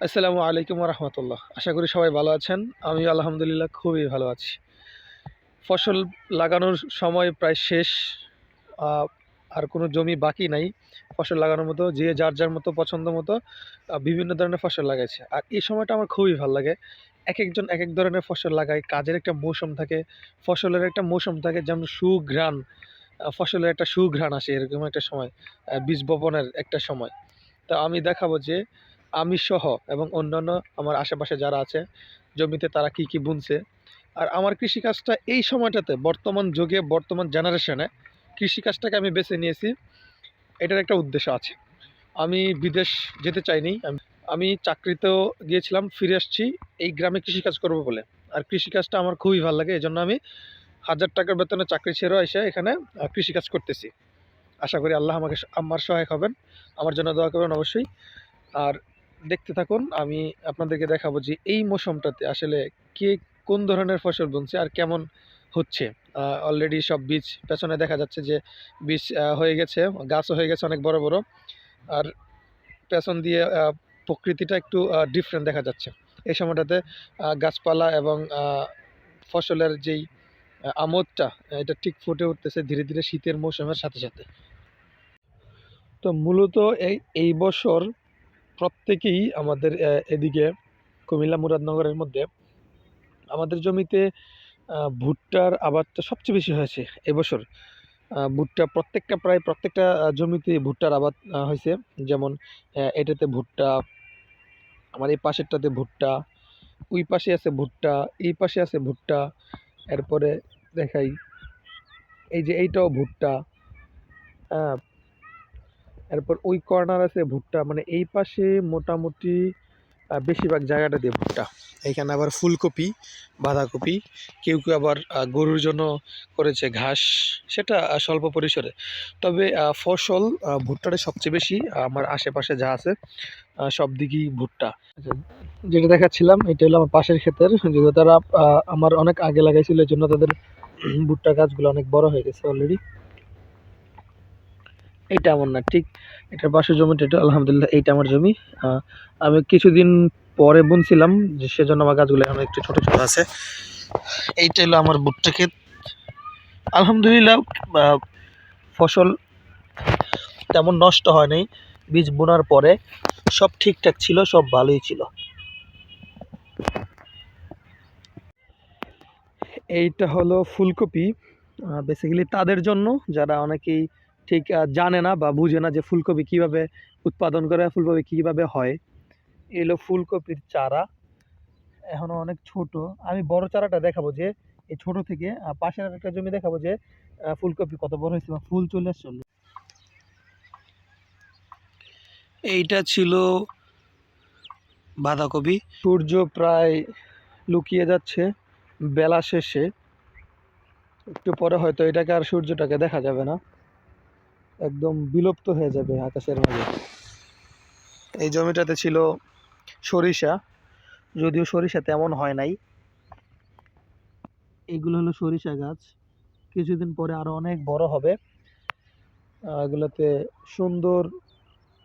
আসসালামু আলাইকুম রহমতুল্লাহ আশা করি সবাই ভালো আছেন। আমি আলহামদুলিল্লাহ খুবই ভালো আছি। ফসল লাগানোর সময় প্রায় শেষ আর কোনো জমি বাকি নাই। ফসল লাগানোর মতো, যে যার যার মতো পছন্দ মতো বিভিন্ন ধরনের ফসল লাগাইছে। আর এই সময়টা আমার খুবই ভালো লাগে। এক একজন এক এক ধরনের ফসল লাগায়। কাজের একটা মৌসুম থাকে, ফসলের একটা মৌসুম থাকে, যেমন সুঘ্রাণ ফসলের একটা সুঘ্রাণ আসে এরকম একটা সময় বীজ বপনের একটা সময়। তা আমি দেখাবো যে আমি সহ এবং অন্যান্য আমার আশেপাশে যারা আছে, জমিতে তারা কি কি বুনছে। আর আমার কৃষিকাজটা এই সময়টাতে, বর্তমান যুগে, বর্তমান জেনারেশনে কৃষিকাজটাকে আমি বেছে নিয়েছি। এটার একটা উদ্দেশ্য আছে। আমি বিদেশ যেতে চাইনি, আমি- চাকরিতেও গিয়েছিলাম, ফিরে আসছি, এই গ্রামে কৃষিকাজ করব বলে। আর কৃষিকাজটা আমার খুবই ভালো লাগে এই জন্য আমি হাজার টাকার বেতনে চাকরি ছেড়েও এসে এখানে কৃষিকাজ করতেছি। আশা করি আল্লাহ আমাকে আমার সহায়ক হবেন। আমার জন্য দোয়া করবেন অবশ্যই। আর দেখতে থাকুন, আমি আপনাদেরকে দেখাবো যে এই মৌসুমটাতে আসলে কে কোন ধরনের ফসল বুনছে আর কেমন হচ্ছে। অলরেডি সব বীজ পেছনে দেখা যাচ্ছে যে বীজ হয়ে গেছে, গাছও হয়ে গেছে অনেক বড় বড়। আর পেছন দিয়ে প্রকৃতিটা একটু ডিফারেন্ট দেখা যাচ্ছে। এই সময়টাতে গাছপালা এবং ফসলের যেই আমোদটা, এটা ঠিক ফুটে উঠতেছে ধীরে ধীরে শীতের মৌসুমের সাথে সাথে। তো মূলত এই এই বছর প্রত্যেকেই আমাদের এদিকে কুমিল্লা মুরাদনগরের মধ্যে আমাদের জমিতে ভুট্টার আবাদটা সবচেয়ে বেশি হয়েছে এবছর। ভুট্টা প্রত্যেকটা প্রায় প্রত্যেকটা জমিতে ভুট্টার আবাদ হয়েছে। যেমন এটাতে ভুট্টা, আমার এই পাশেরটাতে ভুট্টা, ওই পাশে আছে ভুট্টা, এই পাশে আছে ভুট্টা, এরপরে দেখাই, এই যে এইটাও ভুট্টা এরপর ওই কর্নার আছে ভুট্টা। মানে এই পাশে মোটামুটি বেশিরভাগ জায়গাটা দিয়ে ভুট্টা। এখানে আবার ফুলকপি বাঁধাকপি কেউ কেউ আবার গরুর জন্য করেছে ঘাস সেটা স্বল্প পরিসরে। তবে ফসল ভুট্টাটা সবচেয়ে বেশি আমার আশেপাশে যা আছে সব দিকেই ভুট্টা। আচ্ছা, যেটা দেখাচ্ছিলাম এটা হলো আমার পাশের ক্ষেতের। যেহেতু তারা আমার অনেক আগে লাগাইছিল এই জন্য তাদের ভুট্টা গাছগুলো অনেক বড় হয়ে গেছে অলরেডি এইটা আমার না, ঠিক। এটার পাশের জমিটা এটা আলহামদুলিল্লাহ এইটা আমার জমি। আমি কিছুদিন পরে বুনছিলাম যে সেজন্য আমার গাছগুলো এখন একটু ছোট ছোট আছে। এইটা হলো আমার ভুট্টা ক্ষেত। আলহামদুলিল্লাহ ফসল তেমন নষ্ট হয় নাই বীজ বোনার পরে সব ঠিকঠাক ছিল, সব ভালোই ছিল। এইটা হলো ফুলকপি। বেসিক্যালি তাদের জন্য, যারা অনেকেই ঠিক জানে না বা বুঝে না যে ফুলকপি কীভাবে উৎপাদন করে ফুলকপি কীভাবে হয়। এলো ফুলকপির চারা। এখনও অনেক ছোট। আমি বড় চারাটা দেখাবো যে এই ছোট থেকে পাশের একটা জমি দেখাবো যে ফুলকপি কত বড় হয়েছে বা ফুল চলে আসছে এইটা ছিল বাঁধাকপি। সূর্য প্রায় লুকিয়ে যাচ্ছে বেলা শেষে। একটু পরে হয়তো এটাকে আর সূর্যটাকে দেখা যাবে না। একদম বিলুপ্ত হয়ে যাবে আকাশের মাঝে। এই জমিটাতে ছিল সরিষা, যদিও সরিষা তেমন হয় নাই। এগুলো হলো সরিষা গাছ। কিছুদিন পরে আরও অনেক বড় হবে। এগুলোতে সুন্দর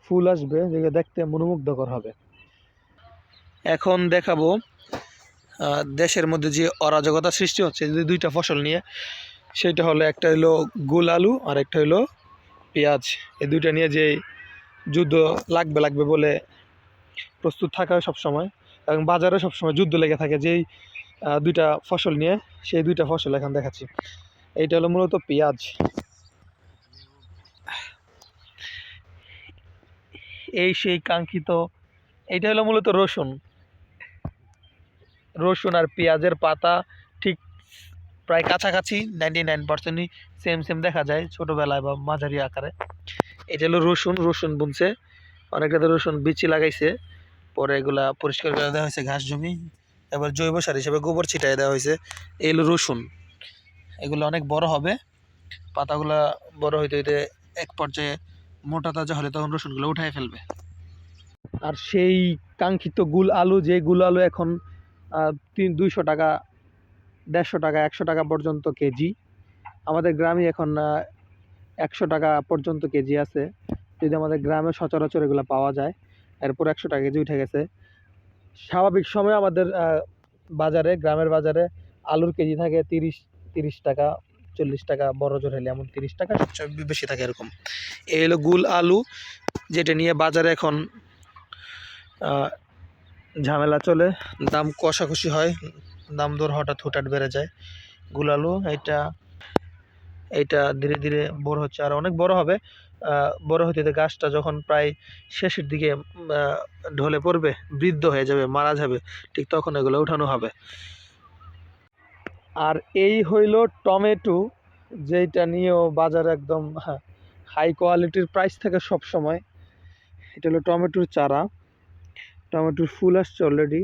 ফুল আসবে, যেগুলো দেখতে মনোমুগ্ধকর হবে। এখন দেখাবো দেশের মধ্যে যে অরাজকতা সৃষ্টি হচ্ছে যে দুইটা ফসল নিয়ে, সেটা হলো একটা হলো গোল আলু আর একটা হলো পেঁয়াজ, এই দুইটা নিয়ে যে যুদ্ধ লাগবে লাগবে বলে প্রস্তুত থাকা হয় সবসময় এবং বাজারে সবসময় যুদ্ধ লেগে থাকে যেই দুইটা ফসল নিয়ে, সেই দুইটা ফসল এখন দেখাচ্ছি। এইটা হলো মূলত পেঁয়াজ। এই সেই কাঙ্ক্ষিত, এইটা হলো মূলত রসুন। রসুন আর পেঁয়াজের পাতা প্রায় কাছাকাছি নাইনটি নাইন পার্সেন্টই সেম সেম দেখা যায় ছোটোবেলায় বা মাঝারি আকারে। এটা হলো রসুন রসুন বুনছে। অনেকটা তো রসুন বিচি লাগাইছে। পরে এগুলা পরিষ্কার করে দেওয়া হয়েছে ঘাস জমি। এবার জৈব সার হিসেবে গোবর ছিটাই দেওয়া হয়েছে। এই হলো রসুন। এগুলো অনেক বড় হবে। পাতাগুলা বড় হইতে হইতে এক পর্যায়ে মোটা তাজা হলে তখন রসুনগুলো উঠাই ফেলবে। আর সেই কাঙ্ক্ষিত গুল আলু, যে গুল আলু এখন তিন, দুইশো টাকা দেড়শো টাকা, একশো টাকা পর্যন্ত কেজি। আমাদের গ্রামে এখন একশো টাকা পর্যন্ত কেজি আছে। যদি আমাদের গ্রামে সচরাচর এগুলো পাওয়া যায়, এরপর একশো টাকা কেজি উঠে গেছে। স্বাভাবিক সময় আমাদের বাজারে, গ্রামের বাজারে আলুর কেজি থাকে তিরিশ তিরিশ টাকা, চল্লিশ টাকা, বড় জোর হলে এমন তিরিশ টাকা বেশি থাকে এরকম। এই হলো গুল আলু, যেটা নিয়ে বাজারে এখন ঝামেলা চলে। দাম কষাকষি হয়। দাম দর হঠাৎ হুটাট বেড়ে যায়। গুল আলু এটা এইটা ধীরে ধীরে বড় হচ্ছে। আর অনেক বড় হবে। বড় হতে গাছটা যখন প্রায় শেষের দিকে ঢলে পড়বে, বৃদ্ধ হয়ে যাবে, মারা যাবে, ঠিক তখন এগুলো উঠানো হবে। আর এই হইল টমেটো যেটা নিয়েও বাজারে একদম হাই কোয়ালিটির প্রাইস থাকে সব সময় এটা হলো টমেটোর চারা। টমেটোর ফুল আসছে অলরেডি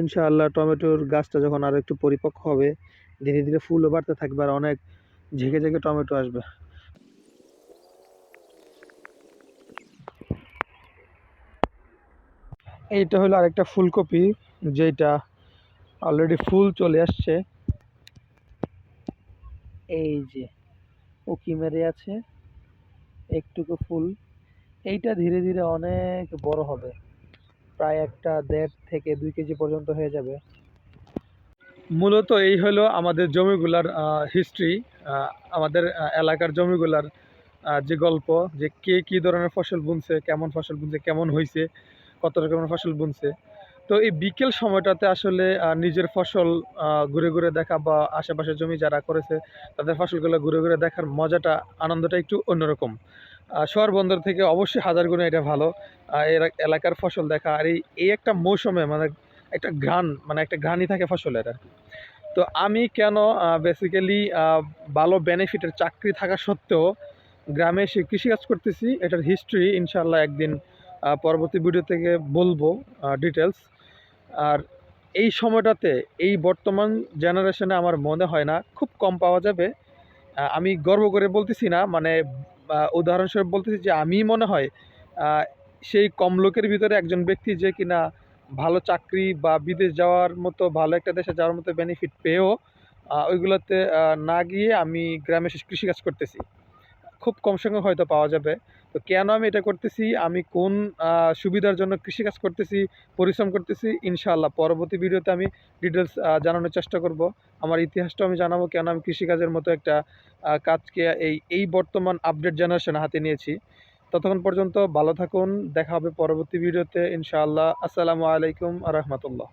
ইনশাআল্লাহ টমেটোর গাছটা যখন আর একটু পরিপক্ক হবে, ধীরে ধীরে ফুলও বাড়তে থাকবে আর অনেক ঝেঁকে ঝেঁকে টমেটো আসবে। এইটা হলো আরেকটা ফুলকপি, যেটা অলরেডি ফুল চলে আসছে। এই যে উকি মেরে আছে, একটুকু ফুল। এইটা ধীরে ধীরে অনেক বড় হবে। প্রায় একটা দেড় থেকে দুই কেজি পর্যন্ত হয়ে যাবে। মূলত এই হলো আমাদের জমিগুলার হিস্ট্রি আমাদের এলাকার জমিগুলার যে গল্প যে কে কী ধরনের ফসল বুনছে, কেমন ফসল বুনছে, কেমন হয়েছে কত রকমের ফসল বুনছে। তো এই বিকেল সময়টাতে আসলে নিজের ফসল ঘুরে ঘুরে দেখা বা আশেপাশের জমি যারা করেছে, তাদের ফসলগুলো ঘুরে ঘুরে দেখার মজাটা, আনন্দটা একটু অন্যরকম। শহর বন্দর থেকে অবশ্যই হাজার গুণে এটা ভালো। এর এলাকার ফসল দেখা আর এই এই একটা মৌসুমে মানে একটা ঘ্রাণ মানে একটা ঘ্রাণই থাকে ফসলের আর। তো আমি কেন বেসিক্যালি ভালো বেনিফিটের চাকরি থাকা সত্ত্বেও গ্রামে এসে কৃষিকাজ করতেছি, এটার হিস্ট্রি ইনশাল্লাহ একদিন পরবর্তী ভিডিও থেকে বলব ডিটেলস আর এই সময়টাতে, এই বর্তমান জেনারেশনে আমার মনে হয় না, খুব কম পাওয়া যাবে। আমি গর্ব করে বলতেছি না মানে উদাহরণস্বরূপ বলতেছি যে আমি মনে হয় সেই কম লোকের ভিতরে একজন ব্যক্তি যে কিনা ভালো চাকরি বা বিদেশ যাওয়ার মতো, ভালো একটা দেশে যাওয়ার মতো বেনিফিট পেয়েও ওইগুলোতে না গিয়ে আমি গ্রামে কৃষিকাজ করতেছি। খুব কম সংখ্যক হয়তো পাওয়া যাবে। তো কেন আমি এটা করতেছি? আমি কোন সুবিধার জন্য কৃষিকাজ করতেছি, পরিশ্রম করতেছি? ইনশাআল্লাহ। পরবর্তী ভিডিওতে আমি ডিটেলস জানানোর চেষ্টা করব। আমার ইতিহাসটাও আমি জানাব কেন আমি কৃষিকাজের মতো একটা কাজকে এই এই বর্তমান আপডেট জেনারেশন হাতে নিয়েছি। ততক্ষণ পর্যন্ত ভালো থাকুন। দেখা হবে পরবর্তী ভিডিওতে। ইনশাআল্লাহ। আসসালামু আলাইকুম আ রহমতুল্লাহ।